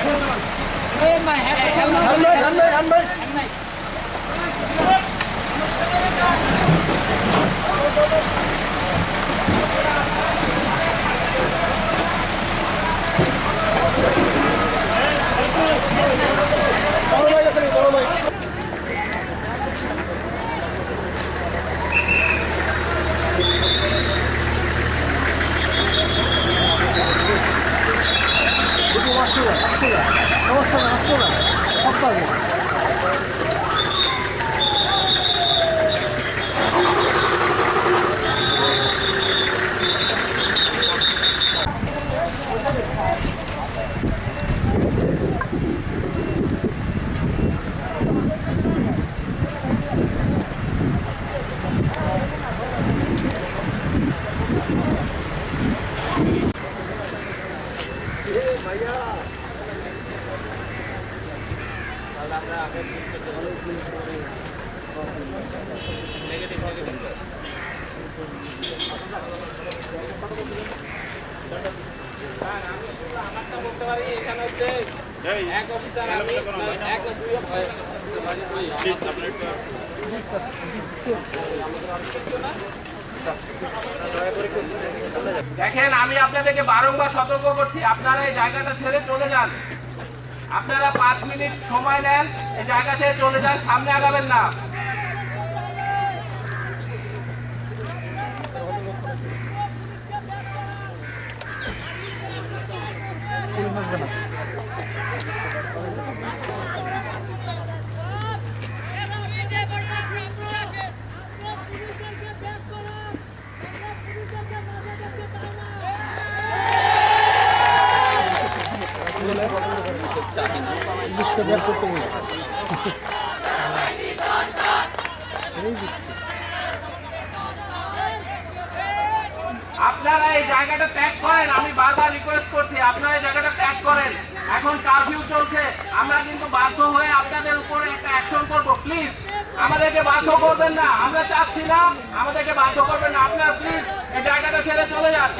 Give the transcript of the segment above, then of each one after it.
đây em mày anh đây anh đây anh đây দেখেন, আমি আপনাদেরকে বারংবার সতর্ক করছি, আপনারা এই জায়গাটা ছেড়ে চলে যান। আপনারা পাঁচ মিনিট সময় নেন, এই জায়গা ছেড়ে চলে যান, সামনে আগাবেন না। আপনারা এই জায়গাটা ত্যাগ করেন, আমি বারবার রিকোয়েস্ট করছি, আপনারা এই জায়গাটা ত্যাগ করেন। এখন কারফিউ চলছে, আমরা কিন্তু বাধ্য হয়ে আপনাদের উপরে একটা অ্যাকশন করব প্লিজ আমাদেরকে বাধ্য করবেন না, আমরা চাচ্ছি আমাদেরকে বাধ্য করবেন না। আপনারা প্লিজ এই জায়গাটা ছেড়ে চলে যান।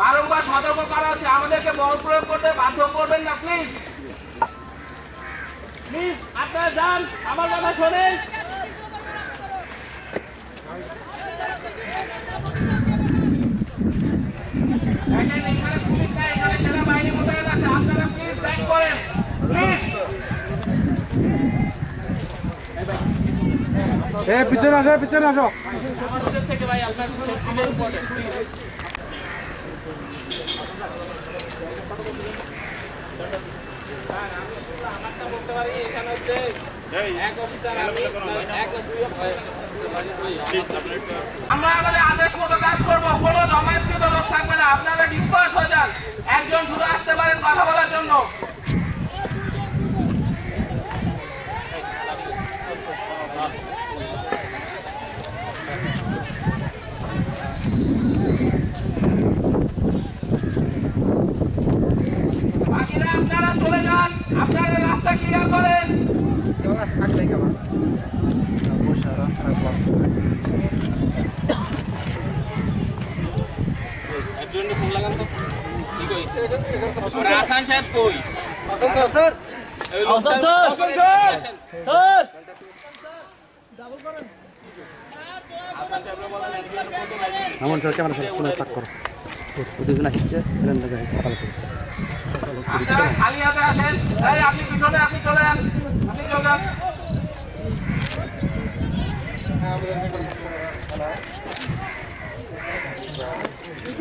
বারংবার সতর্ক করা হচ্ছে। আমাদেরকে বল প্রয়োগ করতে বাধ্য করবেন না প্লিজ প্লিজ আপনারা যান আমার কথা শোনেন। আপনারা প্লিজ ব্যাক করেন। প্লিজ এ পিছনে আসো পিছনে আসো। থেকে ভাই আপনার আমরা আমাদের আদেশ মতো কাজ করব। কোনো জমায়েতকৃত লোক থাকবে না। আপনারা ডিসপার্স হয়ে যান। একজন শুধু আসতে পারেন কথা বলার জন্য বাকিরা আপনারা চলে যান আপনারা রাস্তা ক্লিয়ার করেন একজনকে ফোন লাগান তো। কি কই? আসান সাহেব কই? এই লোকটা- এমন স্যার। ক্যামেরা স্যার ফোনে তাক করো। দুজন আসছে সিলিন্ডার গাড়ি সকালে আপনারা খালি হাতে আসেন। এই আপনি পিছনে আপনি চলে যান। আপনি চলে যান এই ভাই, এই,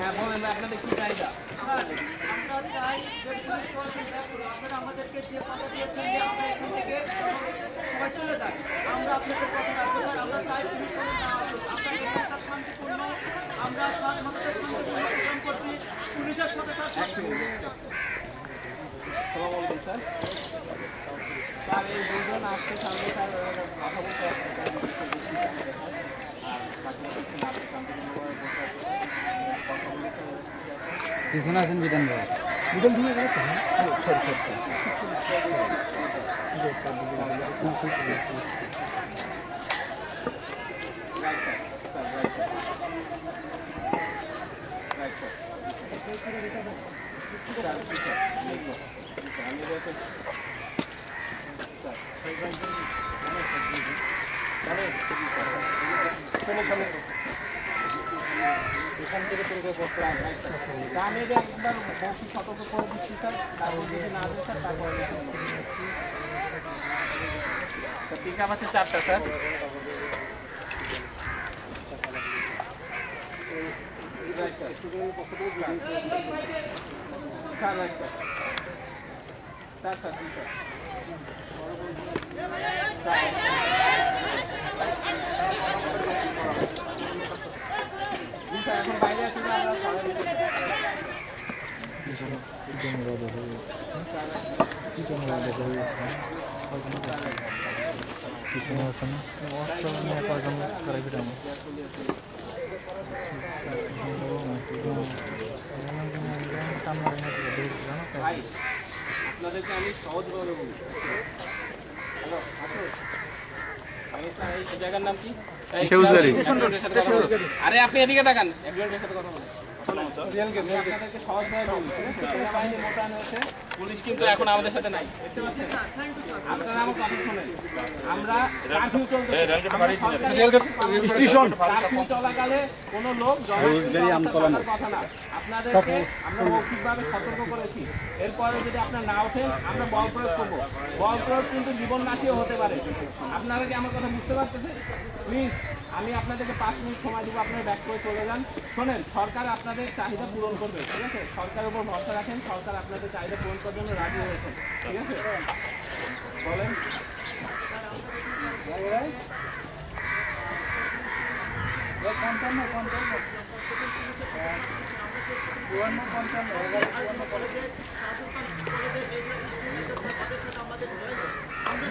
হ্যাঁ, বলেন আপনাদের কি চাহিদা? আমরা চাই যে পুলিশ প্রশাসন আপনারা আমাদেরকে যে কথা দিয়েছেন যে আমরা এখান থেকে সবাই চলে যাই আমরা আপনাদের কথা আমরা চাই পুলিশ প্রশাসন না আসুক আমরা এখানকার শান্তিপূর্ণ আমরা সাত মানুষের শান্তিপূর্ণ প্রোগ্রাম করছি পুলিশের সাথে স্যার আসসালামু স্যার। স্যার, এই দুজন আসছে সামনে, স্যার, কথা বলতে পিছনে আসেন বিধান ভাই আমি এটা একবার মৌখিক সতর্ক করে দিচ্ছি স্যার তারপর যদি না দেয় স্যার তারপরে পিক আপ আছে চারটা sir. Sir right sir. Sir sir sir আমি জায়গার নাম কি? আরে আপনি এদিকে দেখান একজনের সাথে কথা পুলিশ কিন্তু এখন আমাদের সাথে নাই। আপনারা এরপরে যদি আপনার না ওঠেন আমরা বল প্রয়োগ করব। বল প্রয়োগ কিন্তু জীবন নাশিও হতে পারে। আপনারা কি আমার কথা বুঝতে পারতেছেন? প্লিজ আমি আপনাদেরকে পাঁচ মিনিট সময় দেবো আপনারা ব্যাক করে চলে যান। শোনেন সরকার আপনাদের চাহিদা পূরণ করবে, ঠিক আছে? সরকারের উপর ভরসা রাখেন, সরকার আপনাদের চাহিদা পূরণ করার জন্য রাজি হয়েছেন, ঠিক আছে? বলেন।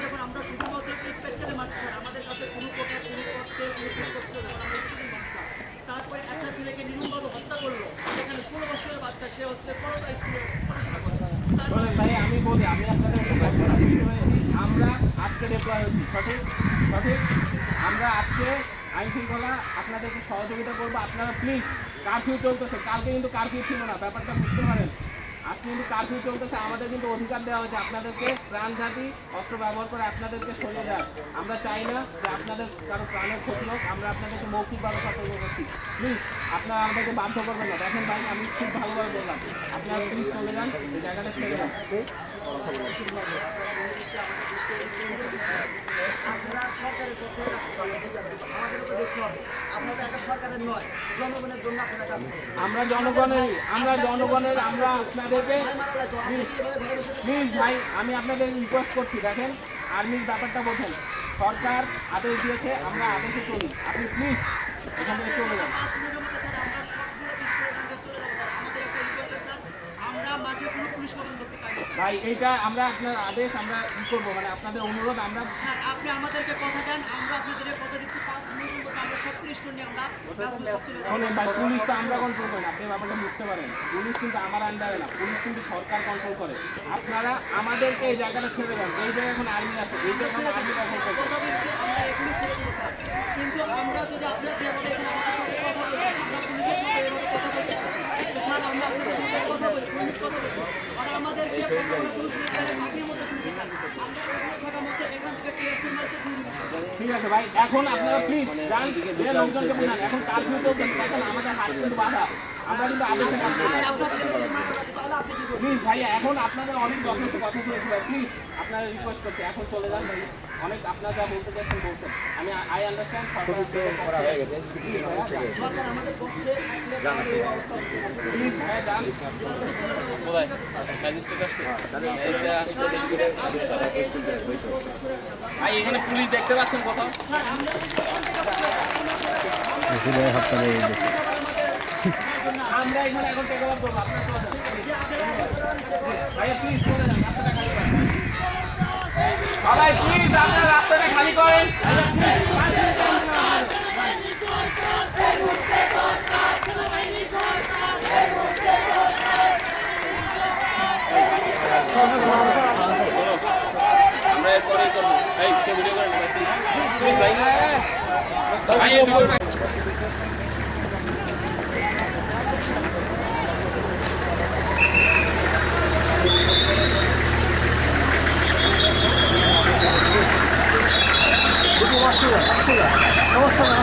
যখন আমরা শুধুমাত্র আমাদের কাছে কোনো প্রকার কোনো পথে কোনো বছরের বাচ্চা, সে হচ্ছে আমরা আজকে সঠিক? সঠিক? আমরা আজকে আইন আপনাদেরকে সহযোগিতা করব। আপনারা প্লিজ কারফিউ চলতেছে। কালকে কিন্তু কারফিউ ছিল না, ব্যাপারটা বুঝতে পারেন। আজকে কিন্তু কারফিউ চলতেছে আমাদের কিন্তু অধিকার দেওয়া হয়েছে। আপনাদেরকে প্রাণঘাতী অস্ত্র ব্যবহার করে আপনাদেরকে সরিয়ে দেয় আমরা চাই না যে আপনাদের কারও প্রাণের ক্ষতি হোক, আমরা আপনাদেরকে মৌখিকভাবে সতর্ক করছি। প্লিজ, আপনারা আমাদেরকে বাধ্য করবেন না। দেখেন ভাই, আমি খুব ভালোভাবে বললাম। আপনারা প্লিজ চলে যান, এই জায়গাটা ছেড়ে যান আমরা জনগণের আমরা জনগণের, আমরা আপনাদেরকে প্লিজ ভাই, আমি আপনাদের রিকোয়েস্ট করছি, দেখেন আর্মির ব্যাপারটা বোঝেন। সরকার আদেশ দিয়েছে, আমরা আদেশে চলি। আপনি প্লিজ এখান থেকে চলে যান আমরা মাঠে কোনো পুলিশ শাসন করতে চাই না ভাই এইটা আমরা আপনার আদেশ আমরা ই করব মানে আপনাদের অনুরোধ আমরা স্যার আপনি আমাদেরকে কথা দেন আমরা আপনাদের কথা সব পুলিশ তো আমরা কন্ট্রোল করি না আপনি ব্যাপারটা বুঝতে পারেন। পুলিশ কিন্তু আমার আন্ডারে না পুলিশ কিন্তু সরকার কন্ট্রোল করে। আপনারা আমাদেরকে এই জায়গাটা ছেড়ে দেন এই জায়গায় এখন আর্মি আছে এই জায়গায় কিন্তু আমরা যদি আপনারা যেভাবে এখানে আমাদের সাথে কথা বলছেন আমরা পুলিশের সাথে এভাবে কথা বলতে পারছি তো স্যার আমরা আপনাদের সাথে কথা বলি পুলিশ কথা বলি আর আমাদেরকে কথা বলে পুলিশ নিয়ে পাখির মতো পুলিশে স্যার আমরা এখানে থাকার মধ্যে এখান থেকে টিএসসি মারছে দুই মিনিট ঠিক আছে ভাই এখন আপনারা প্লিজ যান যে লোকজনকে বললেন এখন কারফিউ চলতেছে আমাদের হাত কিন্তু বাধা। আমরা কিন্তু আদেশে আপনার প্লিজ ভাই এখন আপনাদের অনেক যথেষ্ট কথা শুনেছি ভাই। প্লিজ আপনারা রিকোয়েস্ট করছি এখন চলে যান ভাই। অনেক আপনারা যা বলতে চাইছেন বলছেন। আমি আই আন্ডারস্ট্যান্ড সরকার আমাদের পক্ষে না। ভাই ভাই এখানে পুলিশ দেখতে পাচ্ছেন কোথাও? আমরা এখানে এখন টেক ওভার করব আপনারা চলে যান। ভাইয়া প্লিজ চলে যান রাস্তাটা খালি করেন। সবাই প্লিজ আপনারা রাস্তাটা খালি করেন। আমরা এরপরেই করব। এই ভিডিও করেন। প্লিজ ভাই ভাই ভিডিও এই